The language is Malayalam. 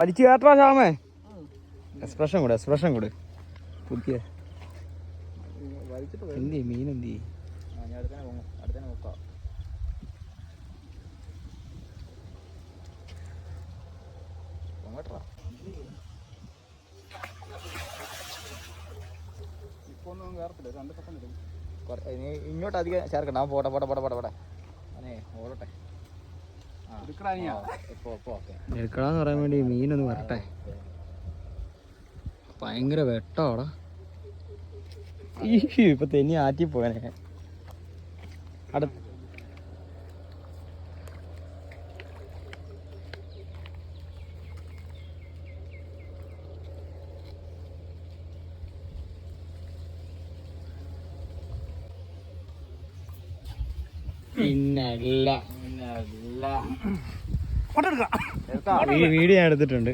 വലിച്ചു കയറ്റാ ശ്യാമേ? എക്സ്പ്രഷൻ കൂടെ എക്സ്പ്രഷൻ കൂടെ. പുതിയ എന്തി മീൻ എന്തി ഇങ്ങോട്ട് അധികം ചേർക്കണ്ട. പോട്ടെ പോട്ടെ പോട്ടെ പോട്ടെ പോട്ടെ എടുക്കടാന്ന് പറയാൻ വേണ്ടി മീനൊന്ന് വരട്ടെ. ഭയങ്കര വെട്ടോടാ ഇപ്പൊ തെന്നി ആറ്റി പോയനെ. അടുത്ത പിന്നല്ല. വീഡിയോ ഞാൻ എടുത്തിട്ടുണ്ട്.